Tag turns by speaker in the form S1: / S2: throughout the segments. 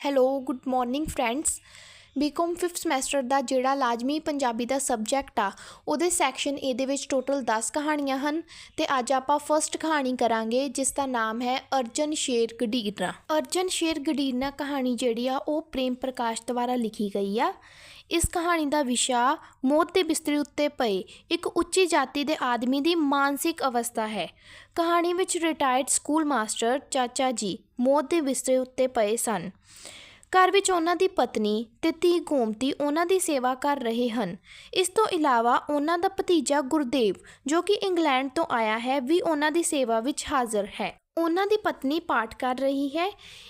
S1: Hello good morning friends BCom 5th semester ਦਾ ਜਿਹੜਾ ਲਾਜ਼ਮੀ ਪੰਜਾਬੀ ਦਾ subject ਆ, ਉਹਦੇ ਸੈਕਸ਼ਨ ਏ ਦੇ ਵਿੱਚ ਟੋਟਲ 10 ਕਹਾਣੀਆਂ ਹਨ ਤੇ ਅੱਜ ਆਪਾਂ ਫਰਸਟ ਕਹਾਣੀ ਕਰਾਂਗੇ, ਜਿਸ ਦਾ ਨਾਮ ਹੈ ਅਰਜਨ ਸ਼ੇਰ ਗਡੀਰਨਾ। ਅਰਜਨ ਸ਼ੇਰ ਗਡੀਰਨਾ ਕਹਾਣੀ ਜਿਹੜੀ ਆ, ਉਹ ਪ੍ਰੇਮ ਪ੍ਰਕਾਸ਼ ਦੁਆਰਾ ਲਿਖੀ ਗਈ ਆ। ਇਸ ਕਹਾਣੀ ਦਾ ਵਿਸ਼ਾ ਮੌਤ ਦੇ ਬਿਸਤਰੇ ਉੱਤੇ ਪਏ ਇੱਕ ਉੱਚੀ ਜਾਤੀ ਦੇ ਆਦਮੀ ਦੀ ਮਾਨਸਿਕ ਅਵਸਥਾ ਹੈ। ਕਹਾਣੀ ਵਿੱਚ ਰਿਟਾਇਰਡ ਸਕੂਲ ਮਾਸਟਰ ਚਾਚਾ ਜੀ ਮੌਤ ਦੇ ਬਿਸਤਰੇ ਉੱਤੇ ਪਏ ਸਨ। ਘਰ ਵਿੱਚ ਉਹਨਾਂ ਦੀ ਪਤਨੀ ਤੇ ਧੀ ਗੋਮਤੀ ਉਹਨਾਂ ਦੀ ਸੇਵਾ ਕਰ ਰਹੇ ਹਨ। ਇਸ ਤੋਂ ਇਲਾਵਾ ਉਹਨਾਂ ਦਾ ਭਤੀਜਾ ਗੁਰਦੇਵ, ਜੋ ਕਿ ਇੰਗਲੈਂਡ ਤੋਂ ਆਇਆ ਹੈ, ਵੀ ਉਹਨਾਂ ਦੀ ਸੇਵਾ ਵਿੱਚ ਹਾਜ਼ਰ ਹੈ। ਉਹਨਾਂ ਦੀ ਪਤਨੀ ਪਾਠ ਕਰ ਰਹੀ ਹੈ।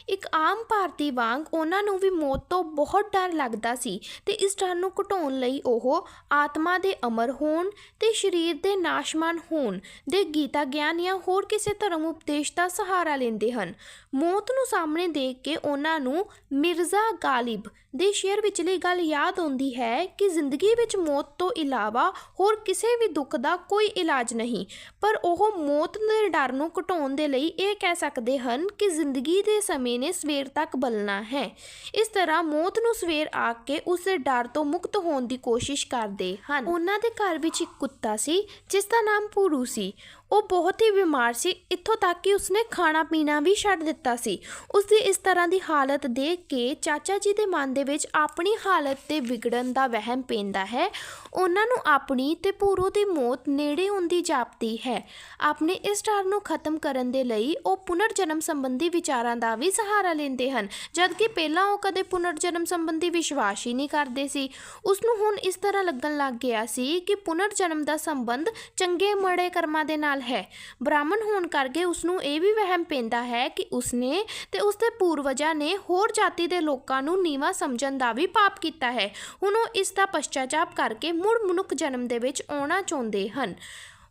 S1: ਇੱਕ ਆਮ ਭਾਰਤੀ ਵਾਂਗ ਉਹਨਾਂ ਨੂੰ ਵੀ ਮੌਤ ਤੋਂ ਬਹੁਤ ਡਰ ਲੱਗਦਾ ਸੀ ਤੇ ਇਸ ਡਰ ਨੂੰ ਘਟਾਉਣ ਲਈ ਉਹ ਆਤਮਾ ਦੇ ਅਮਰ ਹੋਣ ਤੇ ਸਰੀਰ ਦੇ ਨਾਸ਼ਮਾਨ ਹੋਣ ਦੇ ਗੀਤਾ ਗਿਆਨ ਜਾਂ ਹੋਰ ਕਿਸੇ ਧਰਮ ਉਪਦੇਸ਼ ਦਾ ਸਹਾਰਾ ਲੈਂਦੇ ਹਨ। ਮੌਤ ਨੂੰ ਸਾਹਮਣੇ ਦੇਖ ਕੇ ਉਹਨਾਂ ਨੂੰ ਮਿਰਜ਼ਾ ਗਾਲਿਬ ਦੇ ਸ਼ੇਰ ਵਿਚਲੀ ਗੱਲ ਯਾਦ ਆਉਂਦੀ ਹੈ ਕਿ ਜ਼ਿੰਦਗੀ ਵਿੱਚ ਮੌਤ ਤੋਂ ਇਲਾਵਾ ਹੋਰ ਕਿਸੇ ਵੀ ਦੁੱਖ ਦਾ ਕੋਈ ਇਲਾਜ ਨਹੀਂ। ਪਰ ਉਹ ਮੌਤ ਦੇ ਡਰ ਨੂੰ ਘਟਾਉਣ ਦੇ ਲਈ ਇਹ ਕਹਿ ਸਕਦੇ ਹਨ ਕਿ ਜ਼ਿੰਦਗੀ ਦੇ ਸਮੇਂ ਨੇ ਸਵੇਰ ਤੱਕ ਬਲਣਾ ਹੈ। ਇਸ ਤਰ੍ਹਾਂ ਮੌਤ ਨੂੰ ਸਵੇਰ ਆ ਕੇ ਉਸ ਦੇ ਡਰ ਤੋਂ ਮੁਕਤ ਹੋਣ ਦੀ ਕੋਸ਼ਿਸ਼ ਕਰਦੇ ਹਨ। ਉਹਨਾਂ ਦੇ ਘਰ ਵਿੱਚ ਇੱਕ ਕੁੱਤਾ ਸੀ, ਜਿਸ ਦਾ ਨਾਮ ਪੂਰੂ ਸੀ। ਉਹ ਬਹੁਤ ਹੀ ਬਿਮਾਰ ਸੀ। ਇੱਥੋਂ ਤੱਕ ਕਿ ਉਸਨੇ ਖਾਣਾ ਪੀਣਾ ਵੀ ਛੱਡ ਦਿੱਤਾ ਸੀ। ਉਸ ਦੀ ਇਸ ਤਰ੍ਹਾਂ ਦੀ ਹਾਲਤ ਦੇਖ ਕੇ ਚਾਚਾ ਜੀ ਦੇ ਮਨ ਦੇ ਵਿੱਚ ਆਪਣੀ ਹਾਲਤ ਤੇ ਵਿਗੜਨ ਦਾ ਵਹਿਮ ਪੈਂਦਾ ਹੈ। ਉਹਨਾਂ ਨੂੰ ਆਪਣੀ ਤੇ ਪੂਰੂ ਦੀ ਮੌਤ ਨੇੜੇ ਹੁੰਦੀ ਜਾਪਦੀ ਹੈ। ਆਪਣੇ ਇਸ ਡਰ ਨੂੰ ਖਤਮ ਕਰਨ ਦੇ ਲਈ ਉਹ ਪੁਨਰ ਜਨਮ ਸੰਬੰਧੀ ਵਿਚਾਰਾਂ ਦਾ ਵੀ ਸਹਾਰਾ ਲੈਂਦੇ ਹਨ। ਜਦਕਿ ਪਹਿਲਾਂ ਉਹ ਕਦੇ ਪੁਨਰ ਜਨਮ ਸੰਬੰਧੀ ਵਿਸ਼ਵਾਸ ਹੀ ਨਹੀਂ ਕਰਦੇ ਸੀ। ਉਸ ਨੂੰ ਹੁਣ ਇਸ ਤਰ੍ਹਾਂ ਲੱਗਣ ਲੱਗ ਗਿਆ ਸੀ ਕਿ ਪੁਨਰ ਜਨਮ ਦਾ ਸੰਬੰਧ ਚੰਗੇ ਮੜੇ ਕਰਮਾਂ ਦੇ ਨਾਲ ਹੈ। ਬ੍ਰਾਹਮਣ ਹੋਣ ਕਰਕੇ ਉਸ ਨੂੰ ਇਹ ਵੀ ਵਹਿਮ ਪੈਂਦਾ ਹੈ ਕਿ ਉਸਨੇ ਤੇ ਉਸਦੇ ਪੂਰਵਜਾਂ ਨੇ ਹੋਰ ਜਾਤੀ ਦੇ ਲੋਕਾਂ ਨੂੰ ਨੀਵਾ ਸਮਝਣ ਦਾ ਵੀ ਪਾਪ ਕੀਤਾ ਹੈ। ਹੁਣ ਉਹ ਇਸ ਦਾ ਪਛਤਾਚਾਪ ਕਰਕੇ ਮੁੜ ਮਨੁੱਖ ਜਨਮ ਦੇ ਵਿੱਚ ਆਉਣਾ ਚਾਹੁੰਦੇ ਹਨ।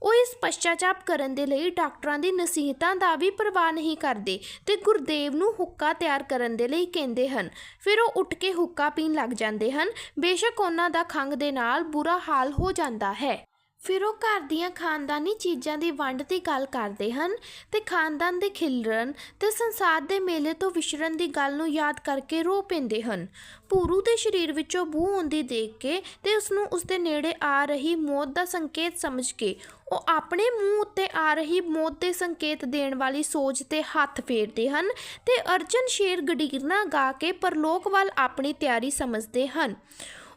S1: ਉਹ ਇਸ ਪਛਤਾਚਾਪ ਕਰਨ ਦੇ ਲਈ ਡਾਕਟਰਾਂ ਦੀ ਨਸੀਹਤਾਂ ਦਾ ਵੀ ਪਰਵਾਹ ਨਹੀਂ ਕਰਦੇ ਤੇ ਗੁਰਦੇਵ ਨੂੰ ਹੁੱਕਾ ਤਿਆਰ ਕਰਨ ਦੇ ਲਈ ਕਹਿੰਦੇ ਹਨ। ਫਿਰ ਉਹ ਉੱਠ ਕੇ ਹੁੱਕਾ ਪੀਣ ਲੱਗ ਜਾਂਦੇ ਹਨ। ਬੇਸ਼ੱਕ ਉਹਨਾਂ ਦਾ ਖੰਘ ਦੇ ਨਾਲ ਬੁਰਾ ਹਾਲ ਹੋ ਜਾਂਦਾ ਹੈ। ਫਿਰ ਉਹ ਘਰ ਦੀਆਂ ਖਾਨਦਾਨੀ ਚੀਜ਼ਾਂ ਦੀ ਵੰਡ ਦੀ ਗੱਲ ਕਰਦੇ ਹਨ ਤੇ ਖਾਨਦਾਨ ਦੇ ਖਿਲਰਨ ਤੇ ਸੰਸਾਰ ਦੇ ਮੇਲੇ ਤੋਂ ਵਿਛੜਨ ਦੀ ਗੱਲ ਨੂੰ ਯਾਦ ਕਰਕੇ ਰੋ ਪੈਂਦੇ ਹਨ। ਪੂਰੂ ਦੇ ਸਰੀਰ ਵਿੱਚੋਂ ਬੂ ਆਉਂਦੀ ਦੇਖ ਕੇ ਤੇ ਉਸ ਨੂੰ ਉਸ ਦੇ ਨੇੜੇ ਆ ਰਹੀ ਮੌਤ ਦਾ ਸੰਕੇਤ ਸਮਝ ਕੇ, ਉਹ ਆਪਣੇ ਮੂੰਹ ਉੱਤੇ ਆ ਰਹੀ ਮੌਤ ਦੇ ਸੰਕੇਤ ਦੇਣ ਵਾਲੀ ਸੋਚ ਤੇ ਹੱਥ ਫੇਰਦੇ ਹਨ ਤੇ ਅਰਜਨ ਸ਼ੇਰ ਗਡੀਰਨਾ ਗਾ ਕੇ ਪਰਲੋਕ ਵੱਲ ਆਪਣੀ ਤਿਆਰੀ ਸਮਝਦੇ ਹਨ।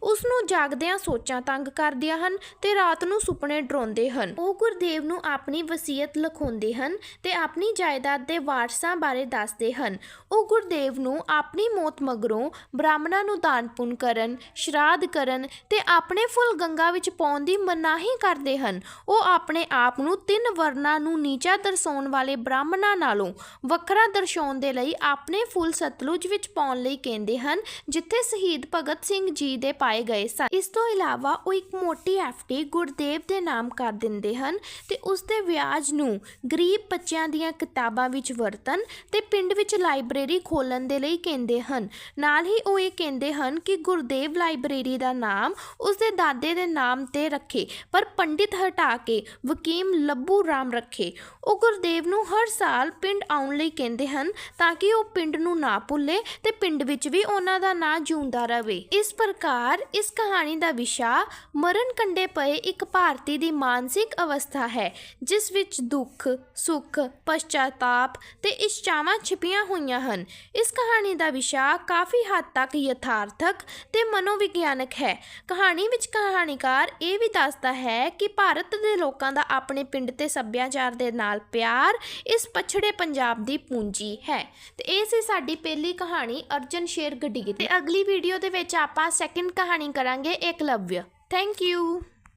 S1: ਉਸ ਨੂੰ ਜਾਗਦਿਆਂ ਸੋਚਾਂ ਤੰਗ ਕਰਦੀਆਂ ਹਨ ਤੇ ਰਾਤ ਨੂੰ ਸੁਪਨੇ ਡਰਾਉਂਦੇ ਹਨ। ਉਹ ਗੁਰਦੇਵ ਨੂੰ ਆਪਣੀ ਵਸੀਅਤ ਲਿਖਾਉਂਦੇ ਹਨ ਤੇ ਆਪਣੀ ਜਾਇਦਾਦ ਦੇ ਵਾਰਸਾਂ ਬਾਰੇ ਦੱਸਦੇ ਹਨ। ਉਹ ਗੁਰਦੇਵ ਨੂੰ ਆਪਣੀ ਮੌਤ ਮਗਰੋਂ ਬ੍ਰਾਹਮਣਾਂ ਨੂੰ ਦਾਨ ਪੁੰਨ ਕਰਨ, ਸ਼ਰਾਧ ਕਰਨ ਤੇ ਆਪਣੇ ਫੁੱਲ ਗੰਗਾ ਵਿੱਚ ਪਾਉਣ ਦੀ ਮਨਾਹੀ ਕਰਦੇ ਹਨ। ਉਹ ਆਪਣੇ ਆਪ ਨੂੰ ਤਿੰਨ ਵਰਨਾਂ ਨੂੰ ਨੀਚਾ ਦਰਸਾਉਣ ਵਾਲੇ ਬ੍ਰਾਹਮਣਾਂ ਨਾਲੋਂ ਵੱਖਰਾ ਦਰਸਾਉਣ ਦੇ ਲਈ ਆਪਣੇ ਫੁੱਲ ਸਤਲੁਜ ਵਿੱਚ ਪਾਉਣ ਲਈ ਕਹਿੰਦੇ ਹਨ, ਜਿੱਥੇ ਸ਼ਹੀਦ ਭਗਤ ਸਿੰਘ ਜੀ ਦੇ ਪਾਏ ਗਏ ਸਨ। ਇਸ ਤੋਂ ਇਲਾਵਾ ਉਹ ਇੱਕ ਮੋਟੀ ਐਫਡੀ ਗੁਰਦੇਵ ਦੇ ਨਾਮ ਕਰ ਦਿੰਦੇ ਹਨ ਤੇ ਉਸ ਦੇ ਵਿਆਜ ਨੂੰ ਗਰੀਬ ਬੱਚਿਆਂ ਦੀਆਂ ਕਿਤਾਬਾਂ ਵਿੱਚ ਵਰਤਨ ਤੇ ਪਿੰਡ ਵਿੱਚ ਲਾਇਬ੍ਰੇਰੀ ਖੋਲਣ ਦੇ ਲਈ ਕਹਿੰਦੇ ਹਨ। ਨਾਲ ਹੀ ਉਹ ਇਹ ਕਹਿੰਦੇ ਹਨ ਕਿ ਗੁਰਦੇਵ ਲਾਇਬ੍ਰੇਰੀ ਦਾ ਨਾਮ ਉਸ ਦੇ ਦਾਦੇ ਦੇ ਨਾਮ ਤੇ ਰੱਖੇ, ਪਰ ਪੰਡਿਤ ਹਟਾ ਕੇ ਵਕੀਮ ਲੱਭੂ ਰਾਮ ਰੱਖੇ। ਉਹ ਗੁਰਦੇਵ ਨੂੰ ਹਰ ਸਾਲ ਪਿੰਡ ਆਉਣ ਲਈ ਕਹਿੰਦੇ ਹਨ ਤਾਂ ਕਿ ਉਹ ਪਿੰਡ ਨੂੰ ਨਾ ਭੁੱਲੇ ਤੇ ਪਿੰਡ ਵਿੱਚ ਵੀ ਉਹਨਾਂ ਦਾ ਨਾਂ ਜਿਉਂਦਾ ਰਹੇ। ਇਸ ਪ੍ਰਕਾਰ ਇਸ ਕਹਾਣੀ ਦਾ ਵਿਸ਼ਾ ਮਰਨ ਕੰਡੇ ਪਏ ਇੱਕ ਭਾਰਤੀ ਦੀ ਮਾਨਸਿਕ ਅਵਸਥਾ ਹੈ, ਜਿਸ ਵਿੱਚ ਦੁੱਖ, ਸੁੱਖ, ਪਛਤਾਤਾਪ ਤੇ ਇੱਛਾਵਾਂ ਛਿਪੀਆਂ ਹੋਈਆਂ ਹਨ। ਇਸ ਕਹਾਣੀ ਦਾ ਵਿਸ਼ਾ ਕਾਫੀ ਹੱਦ ਤੱਕ ਯਥਾਰਥਕ ਤੇ ਮਨੋਵਿਗਿਆਨਕ ਹੈ। ਕਹਾਣੀ ਵਿੱਚ ਕਹਾਣੀਕਾਰ ਇਹ ਵੀ ਦੱਸਦਾ ਹੈ ਕਿ ਭਾਰਤ ਦੇ ਲੋਕਾਂ ਦਾ ਆਪਣੇ ਪਿੰਡ ਤੇ ਸੱਭਿਆਚਾਰ ਦੇ ਨਾਲ ਪਿਆਰ ਇਸ ਪਛੜੇ ਪੰਜਾਬ ਦੀ ਪੂੰਜੀ ਹੈ। ਤੇ ਇਹ ਸੀ ਸਾਡੀ ਪਹਿਲੀ ਕਹਾਣੀ ਅਰਜਨ ਸ਼ੇਰ ਗਡੀਰ ਤੇ ਅਗਲੀ ਵੀਡੀਓ ਦੇ ਵਿੱਚ ਆਪਾਂ ਸੈਕਿੰਡ ਕਹਾਣੀ ਕਰਾਂਗੇ ਏਕਲਵਯ। Thank you